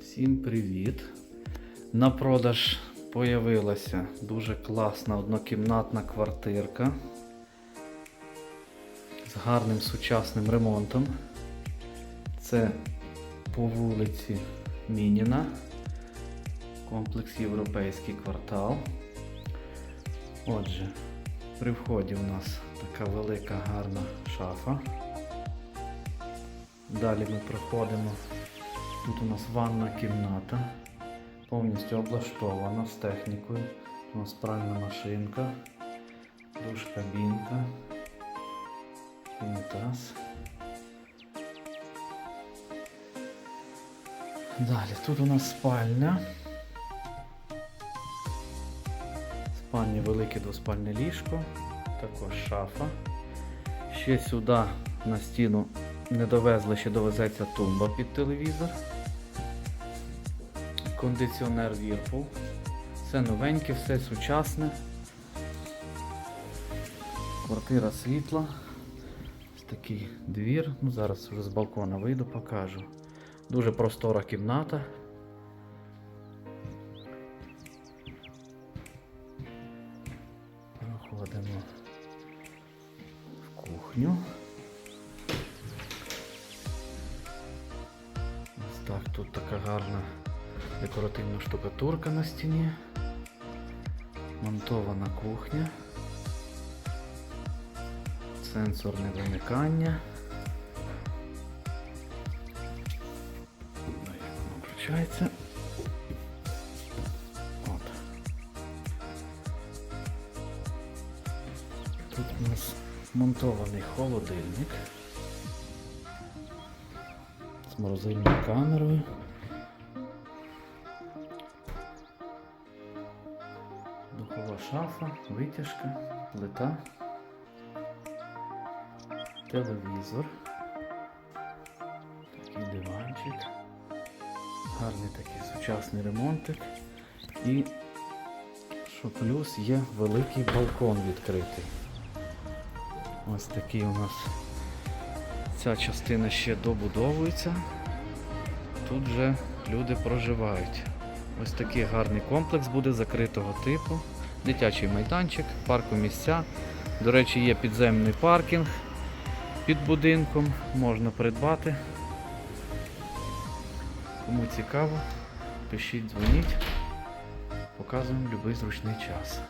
Всім привіт! На продаж появилася дуже класна однокімнатна квартирка з гарним сучасним ремонтом. Це по вулиці Мініна, комплекс Європейський квартал. Отже, при вході у нас така велика гарна шафа. Далі ми проходимо. Тут у нас ванна кімната, повністю облаштована з технікою. У нас пральна машинка, душ кабінка, унітаз. Далі тут у нас спальня. В спальні велике двоспальне ліжко, також шафа. Ще сюди на стіну не довезли, ще довезеться тумба під телевізор. Кондиціонер Whirlpool. Все новеньке, все сучасне. Квартира світла. Ось такий двір. Ну, зараз вже з балкона вийду, покажу. Дуже простора кімната. Проходимо в кухню. Ось так, тут така гарна декоративна штукатурка на стіні. Монтована кухня. Сенсорне вимикання. Як воно включається. От. Тут у нас монтований холодильник з морозильною камерою. Духова шафа, витяжка, плита, телевізор, такий диванчик, гарний такий сучасний ремонтик і що плюс є великий балкон відкритий. Ось такий у нас ця частина ще добудовується. Тут вже люди проживають. Ось такий гарний комплекс буде закритого типу. Дитячий майданчик, парку місця. До речі, є підземний паркінг під будинком, можна придбати. Кому цікаво, пишіть, дзвоніть. Показуємо будь-який зручний час.